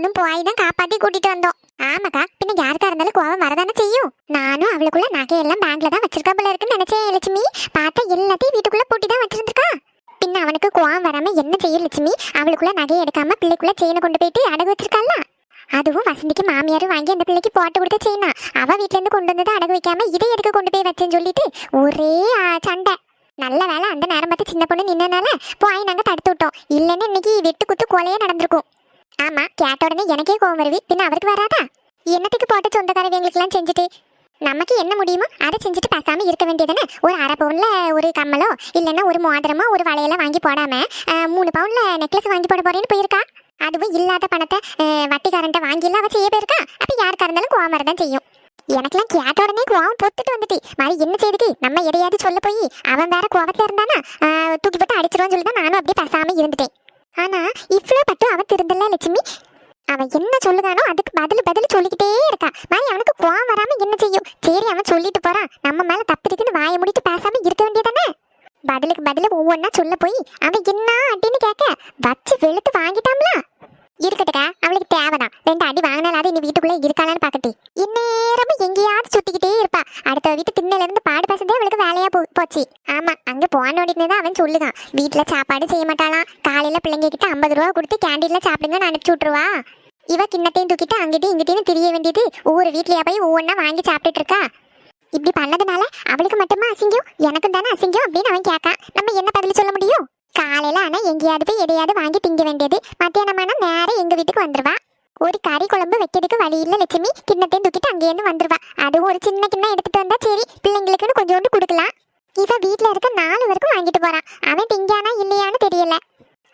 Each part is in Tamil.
பொண்ணும் போய் தான் காப்பாத்தி கூட்டிட்டு வந்தோம். ஆமாக்கா பின்ன யாருக்கா இருந்தாலும் கோவம் வரதானே செய்யும். நானும் அவளுக்குள்ள நகையெல்லாம் பேங்க்ல தான் வச்சிருக்கா போல இருக்குன்னு நினைச்சேன் லட்சுமி. பார்த்தா எல்லாத்தையும் வீட்டுக்குள்ள பூட்டி தான் வச்சிருந்திருக்கா. பின்ன அவனுக்கு கோவம் வராம என்ன செய்யும் லட்சுமி? அவளுக்குள்ள நகையை எடுக்காம பிள்ளைக்குள்ள செயினை கொண்டு போயிட்டு அடகு வச்சிருக்கால அதுவும் வசந்திக்கு மாமியார் வாங்கி அந்த பிள்ளைக்கு போட்டு கொடுத்த செயினா அவ வீட்ல இருந்து கொண்டு வந்ததை அடகு வைக்காம இதை எதுக்கு கொண்டு போய் வச்சேன்னு சொல்லிட்டு ஒரே சண்டை. நல்ல வேலை அந்த நேரம் பார்த்து சின்ன பொண்ணு நின்னனால போய் நாங்க தடுத்து விட்டோம். இல்லைன்னு இன்னைக்கு வெட்டு குத்து கொலையே நடந்திருக்கும். ஆமா கேட்ட உடனே எனக்கே கோவம் வருவி பின்ன அவருக்கு வராதா? என்னத்துக்கு போட்ட சொந்தக்காரவங்களுக்கெல்லாம் செஞ்சுட்டு? நமக்கு என்ன முடியுமோ அதை செஞ்சுட்டு பேசாமல் இருக்க வேண்டியதுன்னு ஒரு அரை பவுனில் ஒரு கம்மலோ இல்லைன்னா ஒரு மோதிரமோ ஒரு வளையெல்லாம் வாங்கி போடாமல் மூணு பவுனில் நெக்லஸ் வாங்கி போட போகிறேன்னு போயிருக்கா? அதுவும் இல்லாத பணத்தை வட்டிக்காரன்ட்ட வாங்கி அவள் செய்ய போயிருக்கா? அப்போ யாருக்கா இருந்தாலும் கோவம் தான் செய்யும். எனக்கெல்லாம் கேட்ட உடனே கோவம் பொத்துட்டு வந்துட்டு. மாதிரி என்ன செய்துக்கு நம்ம எதையாவது சொல்ல போய் அவன் வேற கோவத்துல இருந்தானா? தூக்கி போட்டு அடிச்சிருவான்னு சொல்லி தான் நானும் அப்படியே பேசாமல் இருந்துட்டேன். ஆனா இவ்வளோ பட்டு அவன் திருந்தல லட்சுமி. அவன் என்ன சொல்லுதானோ அதுக்கு பதில் பதில் சொல்லிக்கிட்டே இருக்கா. மாதிரி அவனுக்கு கோவம் வராம என்ன செய்யும்? சரி அவன் சொல்லிட்டு போறான். நம்ம மேல தப்பு இருக்குன்னு வாயை முடிட்டு பேசாம இருக்க வேண்டியதானே பதிலுக்கு பதில் ஒவ்வொன்றா சொல்ல போய் அவன் என்ன அப்படின்னு கேட்க? வச்சு வெளுத்து வாங்கிட்டாம்ல? இருக்கட்டுக்கா அவளுக்கு தேவைதான். ரெண்டு அடி வாங்கினாலாவது நீ வீட்டுக்குள்ளே இருக்காளான்னு பார்க்கட்டி இந்நேரமும் எங்கேயாவது சுத்திக்கிட்டே இருப்பா. அடுத்த வீட்டு திண்ணையில இருந்து பாடு பேசுறதே அவளுக்கு வேலையா போ போச்சு. ஆமா அங்க போன உடனே தான் அவன் சொல்லுதான். வீட்டுல சாப்பாடு செய்ய மாட்டாளாம். காலையில பிள்ளைங்க கிட்ட ஐம்பது ரூபா கொடுத்து கேண்டீன்ல சாப்பிடுங்கன்னு அனுப்பிச்சு விட்டுருவா. இவ கிண்ணத்தையும் தூக்கிட்டு அங்கிட்டு இங்கிட்டையும் திரிய வேண்டியது ஒவ்வொரு வீட்லயா போய் ஒவ்வொன்றா வாங்கி சாப்பிட்டுட்டு இருக்கா. இப்படி பண்ணதுனால அவளுக்கு மட்டுமா அசிங்கம்? எனக்கும் தானே அசிங்கம் அப்படின்னு அவன் கேட்கான் நம்ம என்ன பதில் சொல்ல முடியும்? காலையில ஆனா எங்கேயாவது போய் எதையாவது வாங்கி திங்க வேண்டியது. மத்தியானமான நேரம் எங்க வீட்டுக்கு வந்துடுவா ஒரு கறி குழம்பு வைக்கிறதுக்கு வழி இல்ல லட்சுமி. கிண்ணத்தையும் தூக்கிட்டு அங்கேயிருந்து வந்துடுவா அதுவும் ஒரு சின்ன கிண்ணம் எடுத்துட்டு வந்தா சரி பிள்ளைங்களுக்குன்னு கொஞ்சோண்டு கொடுக்கலாம். இவன் வீட்டில் இருக்க நாலு வரைக்கும் வாங்கிட்டு போறான். அவன் திங்கானா இல்லையான்னு தெரியல.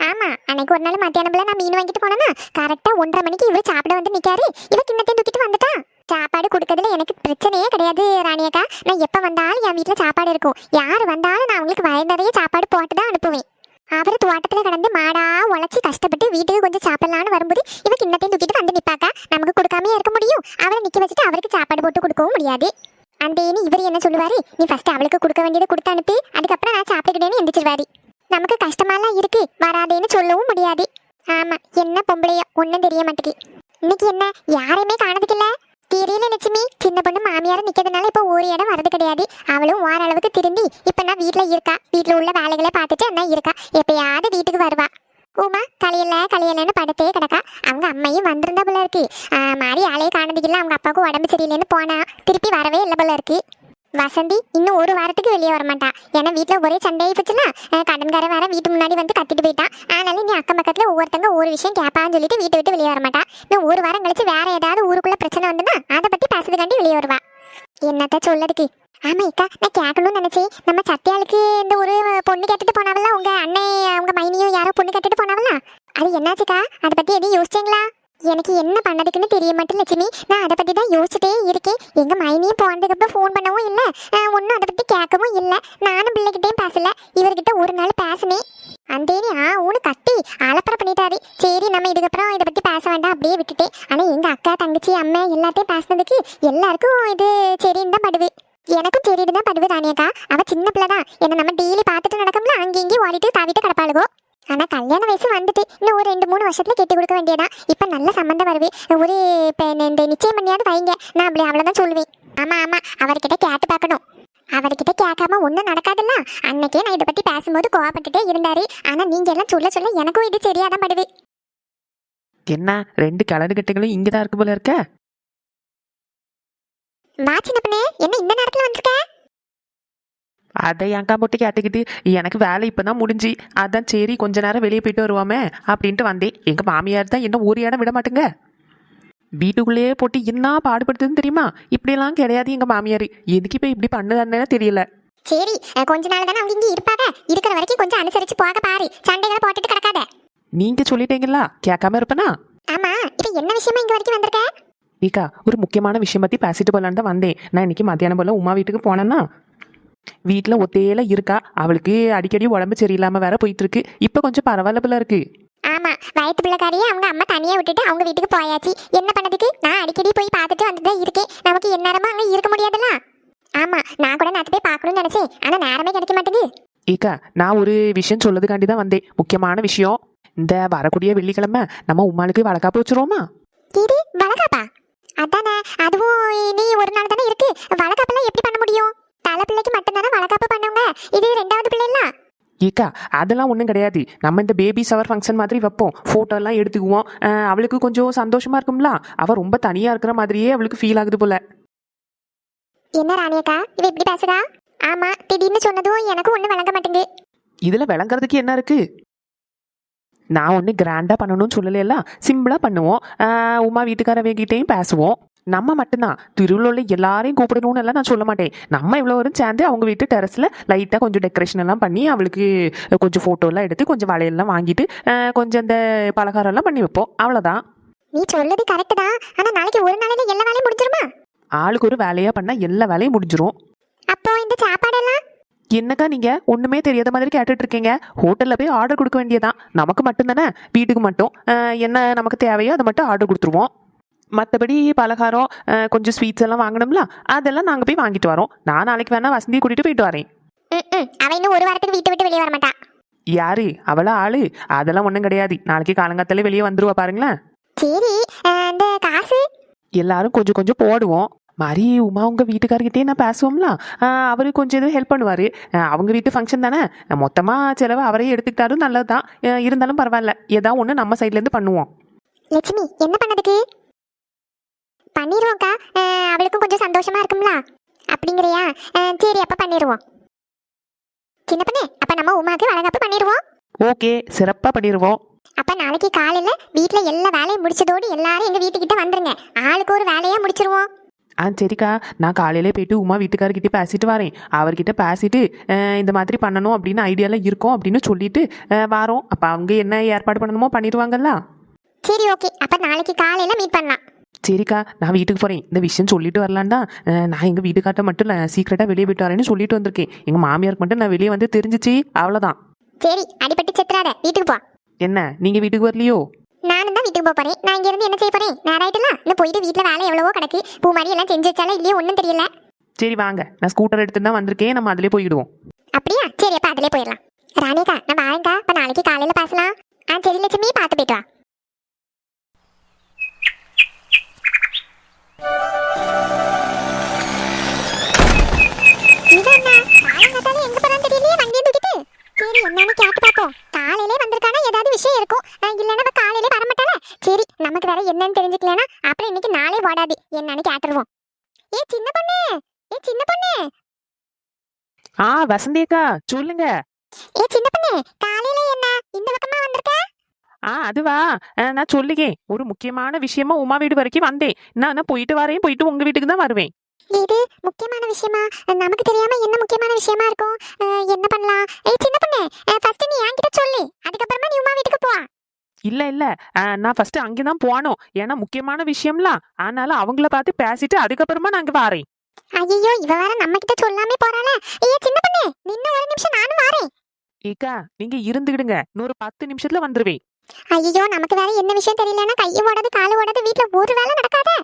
ஆமா அன்னைக்கு ஒரு நாள் மத்தியானம் போல நான் மீன் வாங்கிட்டு போனேன்னா கரெக்டா ஒன்றரை மணிக்கு இவர் சாப்பிட வந்து நிக்காரு. இவ கிண்ணத்தையும் தூக்கிட்டு வந்துட்டா. சாப்பாடு கொடுக்கறதுல எனக்கு பிரச்சனையே கிடையாது ராணியக்கா நான் எப்ப வந்தாலும் என் வீட்டில் சாப்பாடு இருக்கும். யார் வந்தாலும் நான் அவங்களுக்கு வயது நிறைய சாப்பாடு போட்டு தான் அனுப்புவேன். அவர் தோட்டத்துல கடந்து மாடா உழைச்சி கஷ்டப்பட்டு வீட்டுக்கு கொஞ்சம் சாப்பிடலாம்னு வரும்போது இவ கிண்ணத்தையும் தூக்கிட்டு வந்து நிப்பாக்கா? நமக்கு கொடுக்காம இருக்க முடியும். அவரை நிக்க வச்சுட்டு அவருக்கு சாப்பாடு போட்டு கொடுக்கவும் முடியாது. அந்த அந்தேனி இவர் என்ன சொல்லுவாரு? நீ ஃபர்ஸ்ட் அவளுக்கு கொடுக்க வேண்டியதை கொடுத்து அனுப்பி. அதுக்கப்புறம் நான் சாப்பிட்டுக்கிட்டேன்னு எந்திரிச்சிருவாரு. நமக்கு கஷ்டமாலாம் இருக்கு. வராதேன்னு சொல்லவும் முடியாது. ஆமா என்ன பொம்பளையோ? ஒன்றும் தெரிய மாட்டேங்குது. இன்னைக்கு என்ன? யாரையுமே காணதுக்கு இல்லை தெரியல லட்சுமி சின்ன பொண்ணு மாமியார் நிக்கிறதுனால இப்போ ஒரு இடம் வரது கிடையாது. அவளும் ஓரளவுக்கு திருந்தி இப்ப நான் வீட்ல இருக்கா? வீட்ல உள்ள வேலைகளை பார்த்துட்டு என்ன இருக்கா? எப்பயாவது வீட்டுக்கு வருவா. உமா கலையில கலையிலன்னு படுத்தே கிடக்கா. அவங்க அம்மையும் வந்திருந்தா போல இருக்கு. மாதிரி மாறி ஆளையே காணதுக்கில்ல அவங்க அப்பாவுக்கு உடம்பு சரியில்லைன்னு போனா. திருப்பி வரவே இல்லை போல இருக்கு. வசந்தி இன்னும் ஒரு வாரத்துக்கு வெளியே வரமாட்டா. ஏன்னா வீட்டில் ஒரே சண்டையாகி போச்சுன்னா கடன்காரன் வேற வீட்டு முன்னாடி வந்து கத்திட்டு போயிட்டான் அதனால நீ அக்கம் பக்கத்தில் ஒவ்வொருத்தங்க ஒரு விஷயம் கேட்பான்னு சொல்லிட்டு வீட்டை விட்டு வெளியே வர மாட்டா இன்னும் ஒரு வாரம் கழிச்சு வேற ஏதாவது ஊருக்குள்ள பிரச்சனை வந்துன்னா அதை பத்தி பேசுறதுக்காண்டி வெளியே வருவா. என்னத்த சொல்லதுக்கு ஆமா இக்கா நான் கேட்கணும்னு நினைச்சேன். நம்ம சத்தியாளுக்கு இந்த ஒரு பொண்ணு கேட்டுட்டு போனாவல்ல உங்க அண்ணன் உங்க மைனியும் யாரோ பொண்ணு கேட்டுட்டு போனாவல்ல அது என்னாச்சுக்கா? அதை பத்தி எதுவும் யோசிச்சீங்களா? எனக்கு என்ன பண்ணதுக்குன்னு தெரிய மாட்டேன் லட்சுமி. நான் அதை பற்றி தான் யோசிச்சுட்டே இருக்கேன். எங்கள் மைனியும் போனதுக்கப்புறம் ஃபோன் பண்ணவும் இல்லை. ஒன்றும் அதை பற்றி கேட்கவும் இல்லை. நானும் பிள்ளைகிட்டையும் பேசல. இவர்கிட்ட ஒரு நாள் பேசினேன். அந்தேனி ஆ ஊனு கத்தி அலப்பற பண்ணிட்டாரு. சரி நம்ம இதுக்கப்புறம் இதை பற்றி பேச வேண்டாம் அப்படியே விட்டுட்டேன். ஆனால் எங்கள் அக்கா தங்கச்சி அம்மா எல்லாத்தையும் பேசினதுக்கு எல்லாருக்கும் இது சரின்னு தான் படுது. எனக்கும் சரின்னு தான் படுவு ராணியக்கா. அவள் சின்ன பிள்ளை தான். என்னை நம்ம டெய்லி பார்த்துட்டு நடக்கோம்ல அங்கேயும் ஓடிட்டு தாவிட்டு கிடப்பாளுகோ. ஆனா கல்யாண வயசு வந்துட்டு இன்னும் ஒரு ரெண்டு மூணு வருஷத்துல கெட்டி கொடுக்க வேண்டியதா? இப்ப நல்ல சம்மந்தம் வருது. ஒரு இந்த நிச்சயம் பண்ணியாவது வைங்க. நான் அப்படி அவ்வளவுதான் சொல்லுவேன். ஆமா ஆமா. அவர்கிட்ட கேட்டு பார்க்கணும். அவர்கிட்ட கேட்காம ஒன்றும் நடக்காதுல்ல? அன்னைக்கே நான் இதை பத்தி பேசும்போது கோவப்பட்டுட்டே இருந்தாரு. ஆனா நீங்க எல்லாம் சொல்ல சொல்ல எனக்கும் இது சரியாதான் படுது. என்ன? ரெண்டு கிளறு கட்டுகளும் இங்கே தான் இருக்கு போல இருக்க? வா சின்ன என்ன இந்த நேரத்துல வந்திருக்க? அதை ஏன்க்கா போட்டு கேட்டுக்கிட்டு எனக்கு வேலை இப்போ தான் முடிஞ்சு. அதான் சரி கொஞ்ச நேரம் வெளியே போயிட்டு வருவாமே அப்படின்ட்டு வந்தேன். எங்கள் மாமியார் தான் என்ன ஒரு இடம் விட மாட்டேங்க. வீட்டுக்குள்ளேயே போட்டு என்ன பாடுபடுத்துதுன்னு தெரியுமா? இப்படியெல்லாம் கிடையாது எங்கள் மாமியார். எதுக்கு இப்போ இப்படி பண்ணுதான்னு தெரியல. சரி கொஞ்ச நாள் தானே அவங்க இங்க இருப்பாங்க. இருக்கிற வரைக்கும் கொஞ்சம் அனுசரிச்சு போக பாரு. சண்டைகளை போட்டுட்டு கிடக்காத. நீங்கள் சொல்லிட்டீங்களா கேட்காம இருப்பேனா? ஆமா இப்ப என்ன விஷயமா இங்க வரைக்கும் வந்திருக்க? ஏக்கா ஒரு முக்கியமான விஷயம் பற்றி பேசிட்டு போகலான்னு தான் வந்தேன். நான் இன்னைக்கு மத்தியானம் போல உமா வீட்டுக்கு போனேன்னா வீட்டில் ஒத்தையில இருக்கா? அவளுக்கு அடிக்கடி உடம்பு சரியில்லாமல் வேற போயிட்டு இருக்கு இப்போ கொஞ்சம் பரவாயில்ல போல இருக்கு. ஆமா வயத்து பிள்ளைக்காரியே அவங்க அம்மா தனியா விட்டுட்டு அவங்க வீட்டுக்கு போயாச்சு. என்ன பண்ணதுக்கு? நான் அடிக்கடி போய் பார்த்துட்டு வந்துட்டு இருக்கேன். நமக்கு எந்நேரமா அங்க இருக்க முடியாதுல்ல. ஆமா நான் கூட நேத்து போய் பார்க்கணும்னு நினைச்சேன். ஆனா நேரமே கிடைக்க மாட்டேங்குது. ஏக்கா நான் ஒரு விஷயம் சொல்லதுக்காண்டி தான் வந்தேன். முக்கியமான விஷயம் இந்த வரக்கூடிய வெள்ளிக்கிழமை நம்ம உமாளுக்கு வளக்காப்பு வச்சுருவோமா? இது வளகாப்பா? அதானே அதுவும் நீ ஒரு நாள் தானே இருக்கு. வளகாப்பெல்லாம் எப்படி பண்ண முடியும்? தலை பிள்ளைக்கு மட்டும்தானே வளகாப்பு பண்ணுவாங்க? இது ரெண்டாவது பிள்ளை இல்ல ஏக்கா அதெல்லாம் ஒன்றும் கிடையாது. நம்ம இந்த பேபி ஷவர் ஃபங்க்ஷன் மாதிரி வைப்போம். ஃபோட்டோ எல்லாம் எடுத்துக்குவோம். அஹ் அவளுக்கு கொஞ்சம் சந்தோஷமா இருக்கும்ல? அவள் ரொம்ப தனியாக இருக்கிற மாதிரியே அவளுக்கு ஃபீல் ஆகுது போல. என்ன ராணியக்கா இவ இப்படி பேசுறா ஆமா திடீர்னு சொன்னதும் எனக்கு ஒண்ணு வழங்க மாட்டேங்குது. இதில் விளங்குறதுக்கு என்ன இருக்கு? நான் ஒன்று கிராண்டாக பண்ணணும்னு சொல்லலைல்ல சிம்பிளாக பண்ணுவோம். அஹ் உமா வீட்டுக்காரவங்கிட்டையும் பேசுவோம். நம்ம மட்டும்தான். திருவள்ளூரில் எல்லாரையும் கூப்பிடணும்னு எல்லாம் நான் சொல்ல மாட்டேன். நம்ம இவ்வளோ வரும் சேர்ந்து அவங்க வீட்டு டெரஸில் லைட்டாக கொஞ்சம் டெக்கரேஷன் எல்லாம் பண்ணி அவளுக்கு கொஞ்சம் ஃபோட்டோலாம் எடுத்து கொஞ்சம் வளையல்லாம் வாங்கிட்டு கொஞ்சம் இந்த பலகாரம் எல்லாம் பண்ணி வைப்போம். அவ்வளோதான் நீ சொல்றது கரெக்ட் தான். ஆனா நாளைக்கு ஒரு நாளையில எல்லா வேலையும் முடிஞ்சிருமா? ஆளுக்கு ஒரு வேலையாக பண்ணால் எல்லா வேலையும் முடிஞ்சிரும். அப்போ இந்த சாப்பாடெல்லாம்? என்னக்கா நீங்க? ஒண்ணுமே தெரியாத மாதிரி கேட்டுட்டு இருக்கீங்க. ஹோட்டல்ல போய் ஆர்டர் கொடுக்க வேண்டியதான் நமக்கு மட்டும் தானே வீட்டுக்கு மட்டும். என்ன நமக்கு தேவையோ அதை மட்டும் ஆர்டர் கொடுத்துருவோம். மற்றபடி பலகாரம் கொஞ்சம் ஸ்வீட்ஸ் எல்லாம் வாங்கணும்ல அதெல்லாம் நாங்கள் போய் வாங்கிட்டு வரோம். நான் நாளைக்கு வேணா வசந்தியை கூட்டிட்டு போயிட்டு வரேன். அவ இன்னும் ஒரு வாரத்துக்கு வீட்டை விட்டு வெளியே வர மாட்டா யாரு? அவளா ஆளு? அதெல்லாம் ஒன்றும் கிடையாது. நாளைக்கு காலங்காத்தாலே வெளியே வந்துருவா பாருங்களேன். சரி காசு? எல்லாரும் கொஞ்சம் கொஞ்சம் போடுவோம். மாதிரி உமா உங்க வீட்டுக்காரர்கிட்டயே நான் பேசுவோம்ல. அவரு கொஞ்சம் எதுவும் ஹெல்ப் பண்ணுவாரு. அவங்க வீட்டு ஃபங்க்ஷன் தானே. மொத்தமா செலவு அவரே எடுத்துக்கிட்டாலும் நல்லதுதான். ஆஹ் இருந்தாலும் பரவாயில்ல. ஏதாவது ஒன்று நம்ம சைட்ல இருந்து பண்ணுவோம். லட்சுமி என்ன பண்ணதுக்கு? பண்ணிடுவோம்க்கா அவளுக்கும் கொஞ்சம் சந்தோஷமா இருக்கும்ல. அப்படிங்கிறியா? சரி அப்ப பண்ணிடுவோம் சின்ன பண்ணே அப்ப நம்ம உமாக்கு வளகாப்பு பண்ணிடுவோம் ஓகே சிறப்பா பண்ணிடுவோம் அப்ப நாளைக்கு காலையில வீட்ல எல்லா வேலையும் முடிச்சதோடு எல்லாரும் எங்க வீட்டுக்கிட்ட வந்துருங்க. ஆளுக்கு ஒரு வேலையா முடிச்சிருவோம். ஆ சரிக்கா. நான் காலையிலே போயிட்டு உமா வீட்டுக்காரர்கிட்ட பேசிட்டு வரேன். அவர்கிட்ட பேசிட்டு இந்த மாதிரி பண்ணணும் அப்படின்னு ஐடியாலாம் இருக்கும் அப்படின்னு சொல்லிட்டு வாரோம். அப்போ அவங்க என்ன ஏற்பாடு பண்ணணுமோ பண்ணிடுவாங்கல்ல. சரி ஓகே. அப்ப நாளைக்கு காலையில மீட் பண்ணலாம். சரிக்கா நான் வீட்டுக்கு போகிறேன் இந்த விஷயம் சொல்லிட்டு வரலான் தான் அஹ் நான் எங்கள் வீட்டுக்கார்ட்ட மட்டும் இல்லை சீக்கிரட்டாக வெளியே போயிட்டு வரேன்னு சொல்லிட்டு வந்திருக்கேன். எங்கள் மாமியாருக்கு மட்டும் நான் வெளியே வந்து தெரிஞ்சிச்சு. அவ்வளோதான் சரி அடிபட்டு செத்துறாத. வீட்டுக்கு போ. என்ன? நீங்கள் வீட்டுக்கு வரலையோ? நானும் தான் வீட்டுக்கு போக போறேன். நான் இங்க இருந்து என்ன செய்ய போறேன்? நேரம் ஆயிட்டுல இன்னும் போயிட்டு வீட்ல வேலை எவ்வளவோ கிடக்கு. பூ மாதிரி எல்லாம் செஞ்சு வச்சாலும் இல்லையோ? ஒன்றும் தெரியல. சரி வாங்க. நான் ஸ்கூட்டர் எடுத்துட்டு தான் வந்திருக்கேன். நம்ம அதிலே போயிடுவோம். அப்படியா? சரி அப்ப அதிலே போயிடலாம். ராணிகா நான் வாரேங்க்கா அப்ப நாளைக்கு காலையில பேசலாம். ஆ சரி லட்சுமி பார்த்து போயிட்டு வா. ஆ வசந்தி அக்கா சொல்லுங்க. ஏ சின்ன பொண்ணு காலையில என்ன? இந்த பக்கமா வந்திருக்க? ஆ அதுவா. நான் சொல்லுகேன். ஒரு முக்கியமான விஷயமா உமா வீடு வரைக்கும் வந்தேன். நான் போயிட்டு வரேன் போயிட்டு உங்கள் வீட்டுக்கு தான் வருவேன். இது முக்கியமான விஷயமா? நமக்கு தெரியாம என்ன முக்கியமான விஷயமா இருக்கும்? என்ன பண்ணலாம்? ஏய் சின்ன பொண்ணு ஃபர்ஸ்ட் நீ என்கிட்ட சொல்லு. அதுக்கப்புறமா நீ உமா வீட்டுக்கு போ. இல்ல இல்ல. நான் ஃபர்ஸ்ட் அங்கே தான் போனோம். ஏன்னா முக்கியமான விஷயம்ல அதனால அவங்கள பார்த்து பேசிட்டு அதுக்கப்புறமா நான் அங்கே வரேன். ஐயோ இவ வேற நம்ம கிட்ட சொல்லாமே போறாளே. ஏய் சின்ன பொண்ணு நின்ன ஒரு நிமிஷம் நானும் வரேன். ஏக்கா நீங்க இருந்துக்கிடுங்க இன்னொரு பத்து நிமிஷத்துல வந்துருவேன். ஐயோ நமக்கு வேற என்ன விஷயம் தெரியலன்னா கையை ஓடாது காலு ஓடாது வீட்ல ஒரு வேலை நடக்காதே.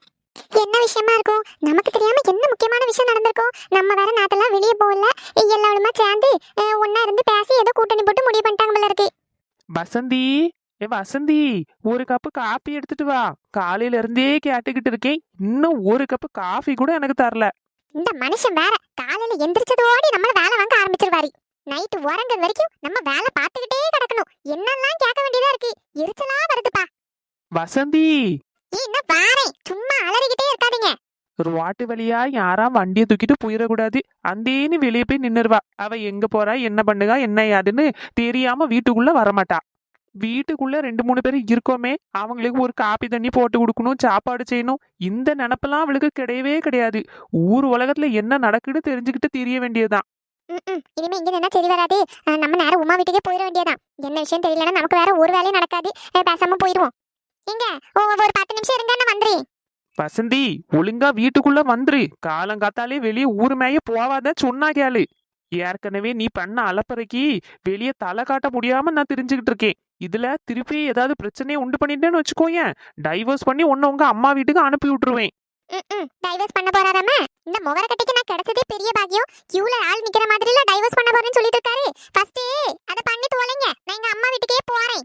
என்ன விஷயமா இருக்கும்? நமக்கு தெரியாம என்ன முக்கியமான விஷயம் நடந்திருக்கும்? நம்ம வேற நாட்டெல்லாம் வெளியே போகல. எல்லாருமா சேர்ந்து ஒண்ணா இருந்து பேசி ஏதோ கூட்டணி போட்டு முடிவு பண்ணிட்டாங்க போல இருக்கு. வசந்தி ஏ வசந்தி ஒரு கப்பு காப்பி எடுத்துட்டு வா. காலையில இருந்தே கேட்டுக்கிட்டு இருக்கேன். இன்னும் ஒரு கப்பு காஃபி கூட எனக்கு தரல. இந்த மனுஷன் வேற. காலையில எந்திரிச்சதோடி நம்மள வேலை வாங்க ஆரம்பிச்சிருவாரு. நைட்டு உறங்குறது வரைக்கும் நம்ம வேலை பார்த்துக்கிட்டே கிடக்கணும். என்னெல்லாம் கேட்க வேண்டியதா இருக்கு? எரிச்சலா வருதுப்பா. வசந்தி! இன்னும் பாரேன். சும்மா அலறிக்கிட்டே இருக்காதீங்க. ரோட்டு வழியா யாரா வண்டியை தூக்கிட்டு போயிடக்கூடாது. அந்தேன்னு வெளியே போய் நின்னுருவா. அவ எங்க போறா? என்ன பண்ணுகா? என்ன யாதுன்னு தெரியாம வீட்டுக்குள்ள வரமாட்டா. வீட்டுக்குள்ள ரெண்டு மூணு பேர் இருக்கோமே அவங்களுக்கு ஒரு காப்பி தண்ணி போட்டு கொடுக்கணும் சாப்பாடு செய்யணும். இந்த நினப்பெல்லாம் அவளுக்கு கிடையவே கிடையாது. ஊர் உலகத்துல என்ன நடக்குன்னு தெரிஞ்சுக்கிட்டு தெரிய வேண்டியதுதான். இனிமே இங்க நின்னா சரி வராது. நம்ம நேரம் உமா வீட்டுக்கே போயிட வேண்டியதான் என்ன விஷயம் தெரியலன்னா நமக்கு வேற ஒரு வேலையும் நடக்காது. பேசாம போயிடுவோம் எங்க ஓ ஒரு பத்து நிமிஷம் இருங்க நான் வந்துறேன். வசந்தி ஒழுங்கா வீட்டுக்குள்ள வந்துரு. காலங்காத்தாலே வெளியே ஊர் மேய போவாத சொன்னா கேளு ஏற்கனவே நீ பண்ண அலப்பறைக்கு வெளியே தலை காட்ட முடியாம நான் தெரிஞ்சுக்கிட்டு இருக்கேன். இதில் திருப்பி ஏதாவது பிரச்சனையை உண்டு பண்ணிட்டேன்னு வச்சுக்கோங்க டைவர்ஸ் பண்ணி ஒன்று உங்கள் அம்மா வீட்டுக்கு அனுப்பி விட்டுருவேன். டைவர்ஸ் பண்ண போறாராம? இந்த முகர கட்டிக்கு நான் கிடைச்சதே பெரிய பாக்கியம். கியூல ஆள் நிக்கிற மாதிரி இல்ல டைவர்ஸ் பண்ண போறேன்னு சொல்லிட்டு இருக்காரு. ஃபர்ஸ்ட் அத பண்ணி தோலைங்க நான் எங்க அம்மா வீட்டுக்கே போறேன்.